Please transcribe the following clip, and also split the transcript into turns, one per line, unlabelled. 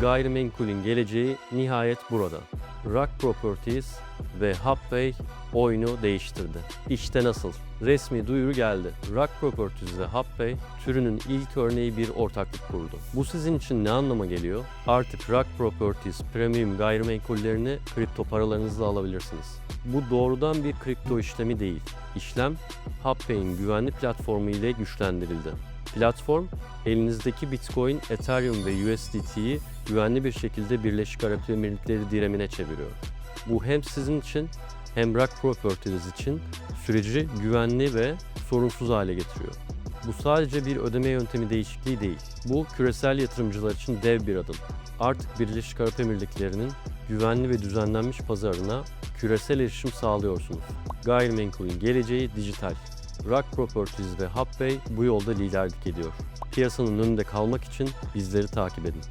Gayrimenkulün geleceği nihayet burada. Rock Properties ve Hubway oyunu değiştirdi. İşte nasıl? Resmi duyuru geldi. Rock Properties ve Hubway türünün ilk örneği bir ortaklık kurdu. Bu sizin için ne anlama geliyor? Artık Rock Properties Premium gayrimenkullerini kripto paralarınızla alabilirsiniz. Bu doğrudan bir kripto işlemi değil. İşlem Hubway'in güvenli platformu ile güçlendirildi. Platform, elinizdeki Bitcoin, Ethereum ve USDT'yi güvenli bir şekilde Birleşik Arap Emirlikleri diremine çeviriyor. Bu hem sizin için hem Rock Properties için süreci güvenli ve sorunsuz hale getiriyor. Bu sadece bir ödeme yöntemi değişikliği değil. Bu küresel yatırımcılar için dev bir adım. Artık Birleşik Arap Emirlikleri'nin güvenli ve düzenlenmiş pazarına küresel erişim sağlıyorsunuz. Gayrimenkulün geleceği dijital. Rock Properties ve Hubway bu yolda liderlik ediyor. Piyasanın önünde kalmak için bizleri takip edin.